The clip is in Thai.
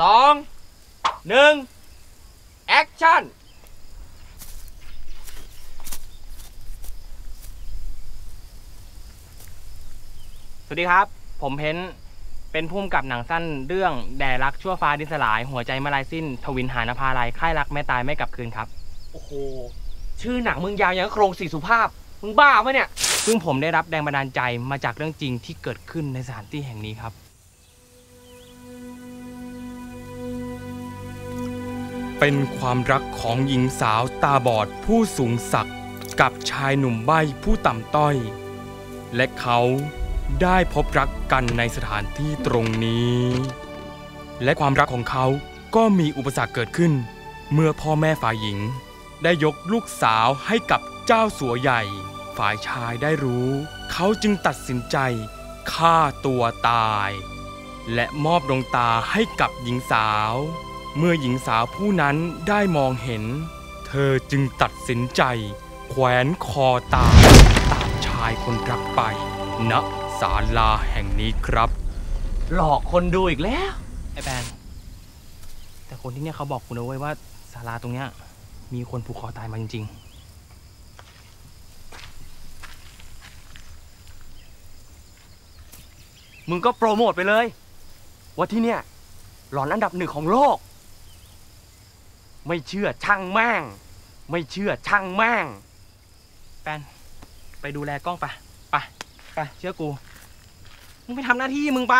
สองหนึ่งแอคชั่นสวัสดีครับ ผมเพ้นเป็นผู้กำกับหนังสั้นเรื่องแด่รักชั่วฟ้าดินสลาย หัวใจมาลายสิ้น ทวินหานภาลัยค่ายรักไม่ตายไม่กลับคืนครับ โอ้โห ชื่อหนังมึงยาวอย่างกับโครงสี่สุภาพ มึงบ้าปะเนี่ย ซึ่งผมได้รับแรงบันดาลใจมาจากเรื่องจริงที่เกิดขึ้นในสถานที่แห่งนี้ครับ เป็นความรักของหญิงสาวตาบอดผู้สูงศักดิ์กับชายหนุ่มใบ้ผู้ต่ำต้อย และเขาได้พบรักกันในสถานที่ตรงนี้ และความรักของเขาก็มีอุปสรรคเกิดขึ้น เมื่อพ่อแม่ฝ่ายหญิง ได้ยกลูกสาวให้กับเจ้าสัวใหญ่ ฝ่ายชายได้รู้ เขาจึงตัดสินใจฆ่าตัวตาย และมอบดวงตาให้กับหญิงสาว เมื่อหญิงสาวผู้นั้นได้มองเห็น เธอจึงตัดสินใจ แขวนคอตายตามชายคนรักไปณศาลาแห่งนี้ครับ หลอกคนดูอีกแล้วไอ้แบนแต่คนที่เนี่ยเขาบอกกูนะเว้ยว่าศาลาตรงเนี้ยมีคนผูกคอตายมาจริงมึงก็โปรโมทไปเลย ว่าที่เนี่ยหลอนอันดับหนึ่งของโลก ไม่เชื่อช่างแม่ง ไม่เชื่อช่างแม่งแปนไปดูแลกล้องไปะไปไปเชื่อกู มึงไปทำหน้าที่มึงไป